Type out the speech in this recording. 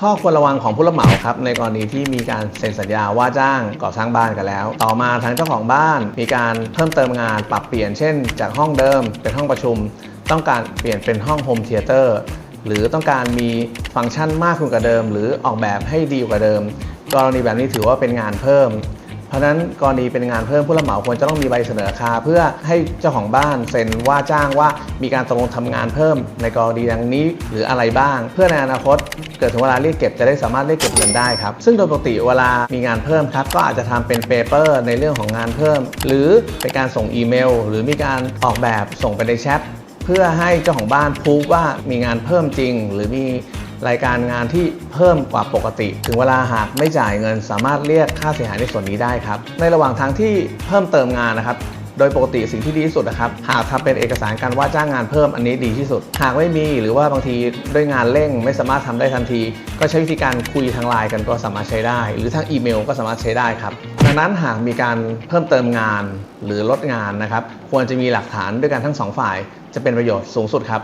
ข้อควรระวังของผู้รับเหมาครับในกรณีที่มีการเซ็นสัญญาว่าจ้างก่อสร้างบ้านกันแล้ว ต่อมาทางเจ้าของบ้าน มีการเพิ่มเติมงานปรับเปลี่ยนเช่น จากห้องเดิมเป็นห้องประชุม ต้องการเปลี่ยนเป็นห้องโฮมเทเตอร์หรือต้องการมีฟังก์ชันมากขึ้นกว่าเดิม หรือออกแบบให้ดีกว่าเดิม กรณีแบบนี้ถือว่าเป็นงานเพิ่ม เพราะนั้นกรณีเป็นงานเพิ่มผู้รับเหมาควรจะต้องมีใบเสนอราคา เพื่อให้เจ้าของบ้านเซ็นว่าจ้างว่ามีการตกลงทำงานเพิ่มในกรณีดังนี้หรืออะไรบ้าง เพื่อในอนาคตเกิดถึงเวลาเรียกเก็บจะได้สามารถเรียกเก็บเงินได้ครับ ซึ่งโดยปกติเวลามีงานเพิ่มครับ ก็อาจจะทำเป็นเปเปอร์ในเรื่องของงานเพิ่ม หรือเป็นการส่งอีเมล หรือมีการออกแบบส่งไปในแชทเพื่อให้เจ้าของบ้านพูดว่ามีงานเพิ่มจริง หรือมี รายการงานที่เพิ่มกว่าปกติ ถึงเวลาหากไม่จ่ายเงิน สามารถเรียกค่าเสียหายในส่วนนี้ได้ครับ ในระหว่างทางที่เพิ่มเติมงานนะครับโดยปกติสิ่งที่ดีที่สุดนะครับ หากทำเป็นเอกสารการว่าจ้างงานเพิ่มอันนี้ดีที่สุด หากไม่มีหรือว่าบางทีด้วยงานเร่งไม่สามารถทำได้ทันที ก็ใช้วิธีการคุยทางไลน์กันก็สามารถใช้ได้ หรือทางอีเมลก็สามารถใช้ได้ครับดังนั้นหากมีการเพิ่มเติมงานหรือลดงานนะครับ ควรจะมีหลักฐานด้วยกันทั้งสองฝ่าย จะเป็นประโยชน์สูงสุดครับ